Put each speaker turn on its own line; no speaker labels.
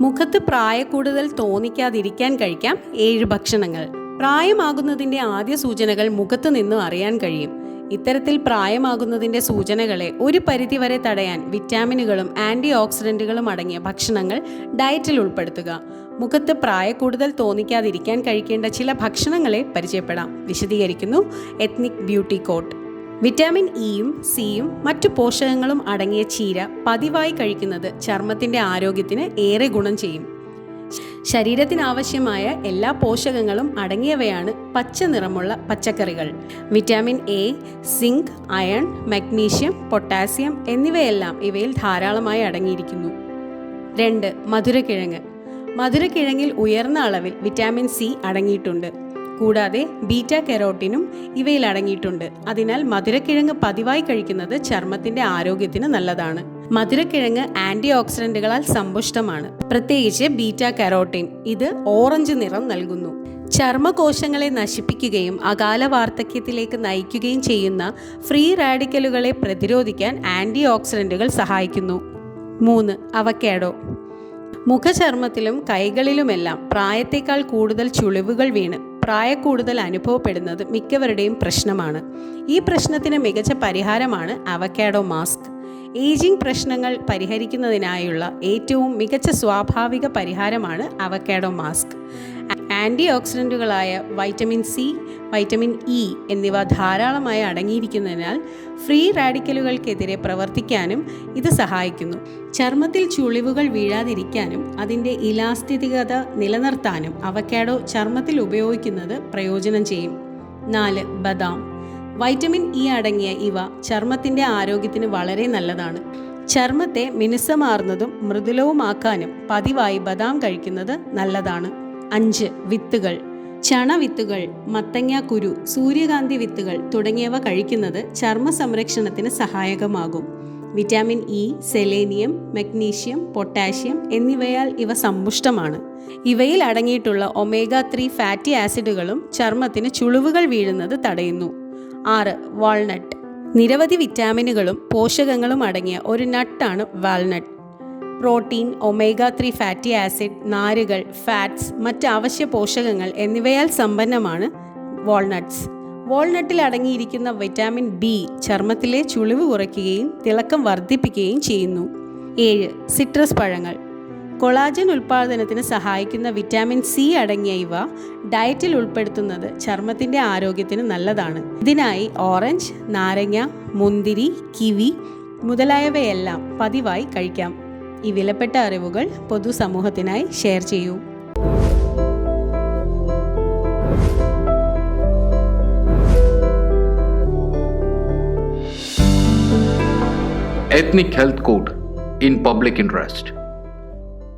മുഖത്ത് പ്രായക്കൂടുതൽ തോന്നിക്കാതിരിക്കാൻ കഴിക്കാം ഏഴ് ഭക്ഷണങ്ങൾ. പ്രായമാകുന്നതിന്റെ ആദ്യ സൂചനകൾ മുഖത്ത് നിന്നും അറിയാൻ കഴിയും. ഇത്തരത്തിൽ പ്രായമാകുന്നതിന്റെ സൂചനകളെ ഒരു പരിധിവരെ തടയാൻ വിറ്റാമിനുകളും ആന്റി ഓക്സിഡന്റുകളും അടങ്ങിയ ഭക്ഷണങ്ങൾ ഡയറ്റിൽ ഉൾപ്പെടുത്തുക. മുഖത്ത് പ്രായക്കൂടുതൽ തോന്നിക്കാതിരിക്കാൻ കഴിക്കേണ്ട ചില ഭക്ഷണങ്ങളെ പരിചയപ്പെടാം. വിശദീകരിക്കുന്നു. Ethnic beauty coat. വിറ്റാമിൻ ഇയും സിയും മറ്റു പോഷകങ്ങളും അടങ്ങിയ ചീര പതിവായി കഴിക്കുന്നത് ചർമ്മത്തിന്റെ ആരോഗ്യത്തിന് ഏറെ ഗുണം ചെയ്യും. ശരീരത്തിനാവശ്യമായ എല്ലാ പോഷകങ്ങളും അടങ്ങിയവയാണ് പച്ച നിറമുള്ള പച്ചക്കറികൾ. Vitamin A zinc iron magnesium potassium എന്നിവയെല്ലാം ഇവയിൽ ധാരാളമായി അടങ്ങിയിരിക്കുന്നു. രണ്ട് മധുരക്കിഴങ്ങ്. മധുരക്കിഴങ്ങിൽ ഉയർന്ന അളവിൽ വിറ്റാമിൻ സി അടങ്ങിയിട്ടുണ്ട്. കൂടാതെ ബീറ്റ കെറോട്ടിനും ഇവയിൽ അടങ്ങിയിട്ടുണ്ട് അതിനാൽ മധുരക്കിഴങ്ങ് പതിവായി കഴിക്കുന്നത് ചർമ്മത്തിന്റെ ആരോഗ്യത്തിന് നല്ലതാണ്. മധുരക്കിഴങ്ങ് ആന്റി ഓക്സിഡന്റുകളാൽ സമ്പുഷ്ടമാണ്. പ്രത്യേകിച്ച് ബീറ്റ കെറോട്ടിൻ ഇത് ഓറഞ്ച് നിറം നൽകുന്നു. ചർമ്മകോശങ്ങളെ നശിപ്പിക്കുകയും അകാല വാർദ്ധക്യത്തിലേക്ക് നയിക്കുകയും ചെയ്യുന്ന ഫ്രീ റാഡിക്കലുകളെ പ്രതിരോധിക്കാൻ ആന്റി ഓക്സിഡന്റുകൾ സഹായിക്കുന്നു. മൂന്ന് അവക്കേഡോ. മുഖചർമ്മത്തിലും കൈകളിലുമെല്ലാം പ്രായത്തേക്കാൾ കൂടുതൽ ചുളിവുകൾ വീണ്. പ്രായക്കൂടുതൽ അനുഭവപ്പെടുന്നത് മിക്കവരുടെയും പ്രശ്നമാണ്. ഈ പ്രശ്നത്തിന് മികച്ച പരിഹാരമാണ് അവക്കാഡോ മാസ്ക്. ഏജിംഗ് പ്രശ്നങ്ങൾ പരിഹരിക്കുന്നതിനായുള്ള ഏറ്റവും മികച്ച സ്വാഭാവിക പരിഹാരമാണ് അവക്കാഡോ മാസ്ക്. ആന്റി ഓക്സിഡന്റുകളായ വൈറ്റമിൻ സി വൈറ്റമിൻ ഇ എന്നിവ ധാരാളമായി അടങ്ങിയിരിക്കുന്നതിനാൽ ഫ്രീ റാഡിക്കലുകൾക്കെതിരെ പ്രവർത്തിക്കാനും ഇത് സഹായിക്കുന്നു. ചർമ്മത്തിൽ ചുളിവുകൾ വീഴാതിരിക്കാനും അതിന്റെ ഇലാസ്തികത നിലനിർത്താനും അവക്കാഡോ ചർമ്മത്തിൽ ഉപയോഗിക്കുന്നത് പ്രയോജനം ചെയ്യും. നാല് ബദാം. വൈറ്റമിൻ ഇ അടങ്ങിയ ഇവ ചർമ്മത്തിന്റെ ആരോഗ്യത്തിന് വളരെ നല്ലതാണ്. ചർമ്മത്തെ മിനുസമാർന്നതും മൃദുലവുമാക്കാനും പതിവായി ബദാം കഴിക്കുന്നത് നല്ലതാണ്. അഞ്ച് വിത്തുകൾ. ചണവിത്തുകൾ മത്തങ്ങ കുരു സൂര്യകാന്തി വിത്തുകൾ തുടങ്ങിയവ കഴിക്കുന്നത് ചർമ്മ സംരക്ഷണത്തിന് സഹായകമാകും. Vitamin E selenium magnesium potassium എന്നിവയാൽ ഇവ സമ്പുഷ്ടമാണ്. ഇവയിൽ അടങ്ങിയിട്ടുള്ള ഒമേഗ ത്രീ ഫാറ്റി ആസിഡുകളും ചർമ്മത്തിന് ചുളിവുകൾ വീഴുന്നത് തടയുന്നു. ആറ് വാൾനട്ട്. നിരവധി വിറ്റാമിനുകളും പോഷകങ്ങളും അടങ്ങിയ ഒരു നട്ടാണ് walnut. Protein omega three fatty acid നാരുകൾ ഫാറ്റ്സ് മറ്റ് അവശ്യ പോഷകങ്ങൾ എന്നിവയാൽ സമ്പന്നമാണ് വാൾനട്ട്സ്. വാൾനട്ടിൽ അടങ്ങിയിരിക്കുന്ന വിറ്റാമിൻ ബി ചർമ്മത്തിലെ ചുളിവ് കുറയ്ക്കുകയും തിളക്കം വർദ്ധിപ്പിക്കുകയും ചെയ്യുന്നു. ഏഴ് സിട്രസ് പഴങ്ങൾ. കൊളാജൻ ഉൽപ്പാദനത്തിന് സഹായിക്കുന്ന വിറ്റാമിൻ സി അടങ്ങിയ ഇവ ഡയറ്റിൽ ഉൾപ്പെടുത്തുന്നത് ചർമ്മത്തിന്റെ ആരോഗ്യത്തിന് നല്ലതാണ്. ഇതിനായി ഓറഞ്ച് നാരങ്ങ മുന്തിരി കിവി മുതലായവയെല്ലാം പതിവായി കഴിക്കാം. ഈ വിലപ്പെട്ട അറിവുകൾ പൊതുസമൂഹത്തിനായി ഷെയർ ചെയ്യൂ
Ethnic Health Code in Public Interest.